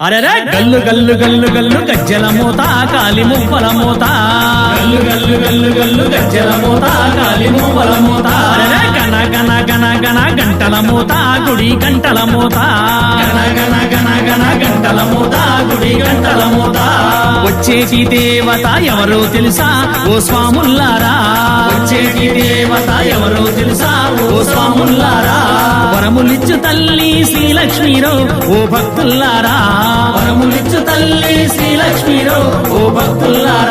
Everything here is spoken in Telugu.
అరెరే గల్లు గల్లు గల్లు గల్లు గజ్జల మూత కాలి మువ్వల మూత. గల్లు గల్లు గల్లు గల్లు గజ్జల మూత కాలి మువ్వల మూత. అరెరే గన గన గన గన గంటల మూత గుడి గంటల మూత. గన గన గన గన గంటల మూత గుడి గంటల మూత. వచ్చేటి దేవత ఎవరో తెలుసా? ఓ స్వాముల్లారా. వచ్చేటి దేవత ఎవరో తెలుసా? ఓ స్వాముల్లారా. వరములిచ్చు తల్లి శ్రీలక్ష్మీరో ఓ భక్తుల్లారా. వరములిచ్చు తల్లి శ్రీలక్ష్మీరో ఓ భక్తుల్లారా.